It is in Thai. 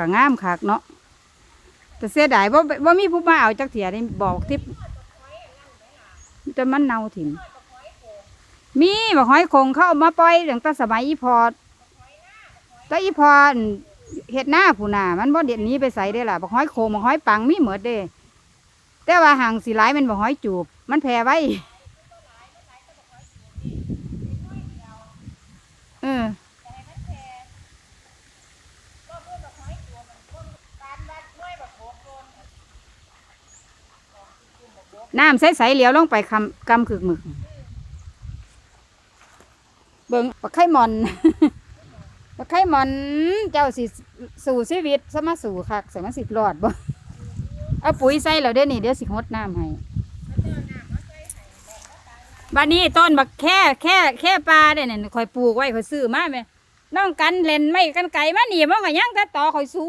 ก็งามคักเนาะแต่เสียดายว่าว่ามีผู้มาเอาจักเถียนี่บอกทิพจะมันเน่าถิ่มมีบอกหอยคงเข้ามาปล่อยตั้งแต่สมัยอีพอแต่อีพอเฮ็ดหน้าผู้นามันบ่เด็ดนี้ไปใส่ได้ล่ะบอกหอยโคงบอกหอยปังมีเหมือดเด้แต่ว่าห่างสีหลายแมันบอกหอยจูบ มันแผ่ไว้ น้ำใสๆเหลียวลงไปคำกำขึกหมึก เบิ่งปลาไข่หมอนปลาไข่หมอนเจ้าสิสู่ชีวิตสมาสู่คักสมาสิรอดบ่เอาปุ๋ยใส่แล้วเดี๋ยวนี้เดี๋ยวสิงดน้ำให้บัดนี้ต้นบักแค่แค่แค่ปลาเนี่ยคอยปลูกไว้คอยซื้อมาแม่น้องกันเล่นไม่กันไก่มาหนีมันก็ยังแต่ต่อคอยสู